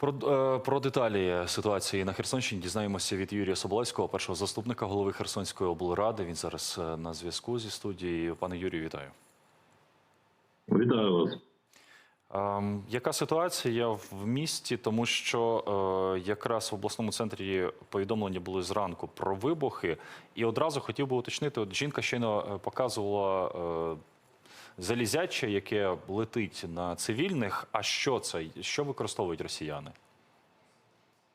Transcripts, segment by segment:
Про, е, про деталі ситуації на Херсонщині дізнаємося від Юрія Соболевського, першого заступника голови Херсонської облради. Він зараз е, на зв'язку зі студією. Пане Юрію, вітаю. Вітаю вас. Ем, яка ситуація в місті? Тому що е, якраз в обласному центрі повідомлення були зранку про вибухи, і одразу хотів би уточнити: от жінка щойно показувала залізяче, яке летить на цивільних. А що це? Що використовують росіяни?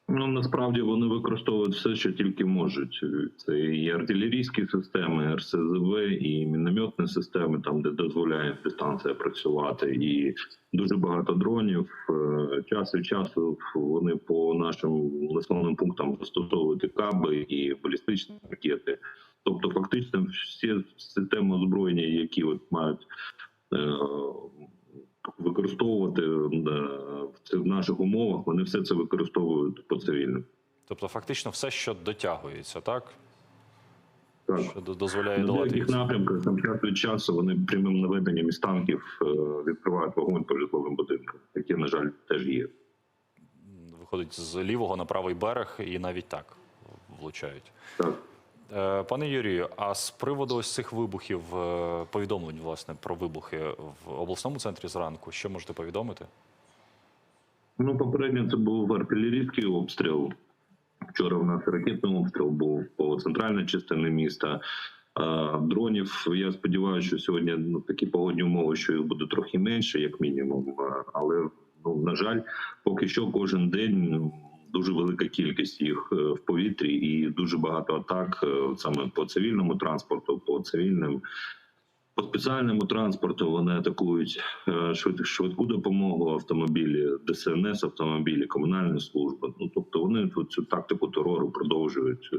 Ну насправді вони використовують все, що тільки можуть. Це і артилерійські системи, РСЗВ, і мінометні системи, там де дозволяє дистанція працювати, і дуже багато дронів. Е, Час від часу вони по нашим населеним пунктам застосовують каби і балістичні ракети. Тобто, фактично, всі системи озброєння, які от мають е, використовувати е, в наших умовах, вони все це використовують по цивільним. Тобто, фактично, все, що дотягується, так? Так. Що дозволяє На деяких напрямках там час від часу вони прямим наведенням із танків е, відкривають вогонь по житловим будинкам, які, на жаль, теж є. Виходить з лівого на правий берег і навіть так влучають. Так. Е, Пане Юрію, а з приводу ось цих вибухів, е, повідомлень, власне, про вибухи в обласному центрі зранку, що можете повідомити? Ну, попередньо це був артилерійський обстріл. Вчора в нас ракетний обстріл був по центральній частині міста. Дронів я сподіваюся, що сьогодні ну, такі погодні умови, що їх буде трохи менше, як мінімум. Але ну на жаль, поки що кожен день дуже велика кількість їх е, в повітрі, і дуже багато атак е, саме по цивільному транспорту, по цивільним. По спеціальному транспорту вони атакують е, швид- швидку допомогу автомобілі, ДСНС автомобілі, комунальні служби. Ну тобто вони тут цю тактику терору продовжують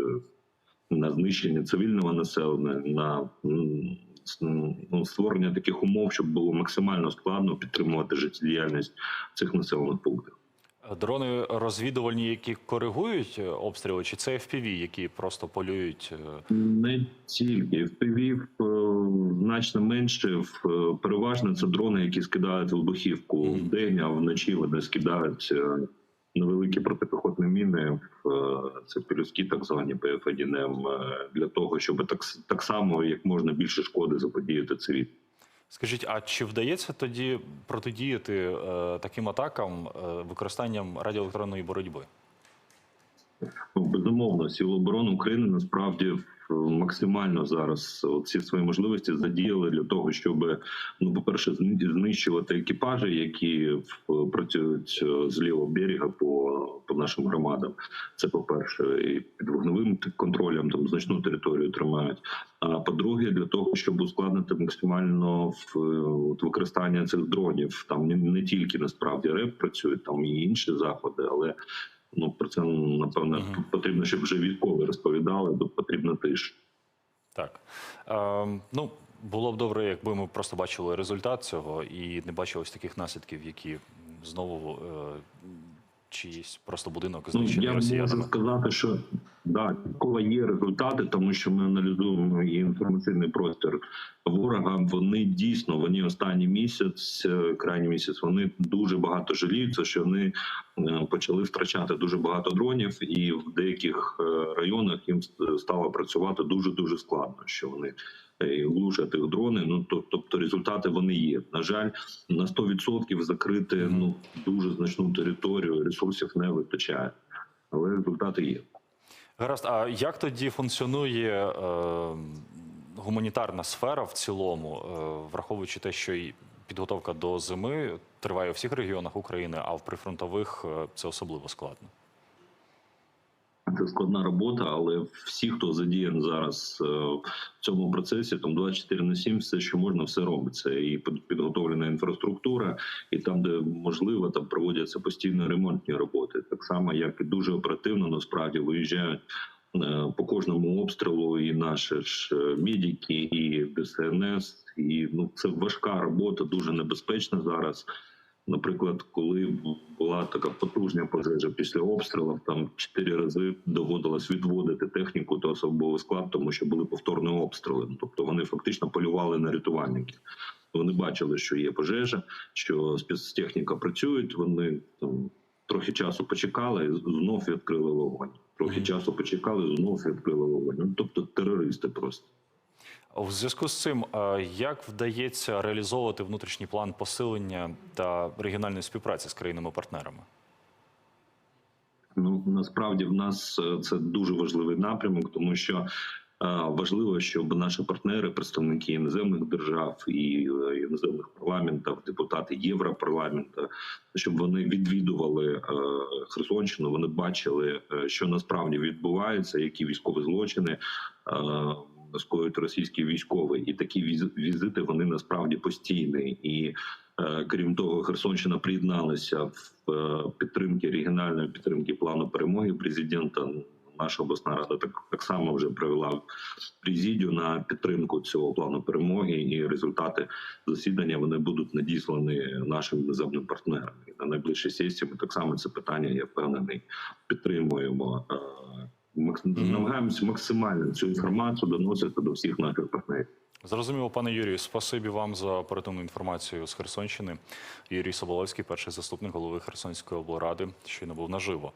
на знищення цивільного населення, на ну, створення таких умов, щоб було максимально складно підтримувати життєдіяльність цих населених пунктах. Дрони розвідувальні, які коригують е, обстріли, чи це FPV, які просто полюють? е, Не тільки FPV е, значно менше. Переважно це дрони, які скидають вибухівку Мгм. в день, а вночі вони скидають невеликі протипіхотні міни. Це пілюски, так звані ПФ-1М, е, для того, щоб так, так само як можна більше шкоди заподіяти цивільним. Скажіть, а чи вдається тоді протидіяти е, таким атакам е, використанням радіоелектронної боротьби? Безумовно, сили оборони України насправді максимально зараз ці свої можливості задіяли для того, щоб ну, по перше, знищувати екіпажі, які працюють е, з лівого берега по, по нашим громадам. Це по перше, і під вогневим контролем там значну територію тримають. А по-друге, для того, щоб ускладнити максимально в, от, використання цих дронів, там не, не тільки насправді РЕП працюють, там і інші заходи, але Ну про це напевно Мгм. потрібно, щоб вже військові розповідали, бо потрібна тиша. Так. Е, ну, було б добре, якби ми просто бачили результат цього і не бачили ось таких наслідків, які знову е, чиїсь просто будинок Ну, знищений я можу сказати, що да, коли є результати, тому що ми аналізуємо і інформаційний простір ворога. Вони дійсно вони останній місяць, е, крайній місяць, вони дуже багато жаліються, що вони е, почали втрачати дуже багато дронів, і в деяких е, районах їм стало працювати дуже дуже складно. Що вони глушать тих дрони. Ну тобто результати вони є. На жаль, на 100% закрити ну дуже значну територію ресурсів не вистачає, але результати є. Гаразд, а як тоді функціонує е, гуманітарна сфера в цілому, е, враховуючи те, що і підготовка до зими триває у всіх регіонах України, а в прифронтових е, це особливо складно? Це складна робота, але всі, хто задіян зараз е, в цьому процесі, там 24 на 7, все, що можна, все робиться. І під- підготовлена інфраструктура, і там, де можливо, там проводяться постійно ремонтні роботи. Так само, як і дуже оперативно насправді виїжджають. Е, По кожному обстрілу і наші ж е, медики, і ДСНС, і ну це важка робота, дуже небезпечна зараз. Наприклад, коли була така потужна пожежа після обстрілів, там чотири рази доводилось відводити техніку та особовий склад, тому що були повторні обстріли. Ну, Тобто вони фактично полювали на рятувальників. Вони бачили, що є пожежа, що спецтехніка працює, вони там. трохи часу почекали, і знов відкрили вогонь. Трохи часу почекали, знову відкрили вогонь. Ну тобто терористи просто. У зв'язку з цим, як вдається реалізовувати внутрішній план посилення та регіональної співпраці з країнами-партнерами? Ну насправді в нас е, це дуже важливий напрямок, тому що важливо, щоб наші партнери, представники іноземних держав і е, іноземних парламентів, депутати Європарламенту, щоб вони відвідували е, Херсонщину, вони бачили, е, що насправді відбувається, які військові злочини. Скоюють російські військові, і такі віз- візити вони насправді постійні. І крім того, Херсонщина приєдналася в підтримки регіональної підтримки плану перемоги президента. Наша обласна рада так, так само вже провела президію на підтримку цього плану перемоги, і результати засідання вони будуть надіслані нашим іноземним партнерам. І на найближчій сесії ми так само це питання, я впевнений, підтримуємо. Е, Намагаємося максимально цю інформацію доносити до всіх наших партнерів. Зрозуміло, пане Юрію, спасибі вам за оперативну інформацію з Херсонщини. Юрій Соболевський, перший заступник голови Херсонської облради, щойно був наживо.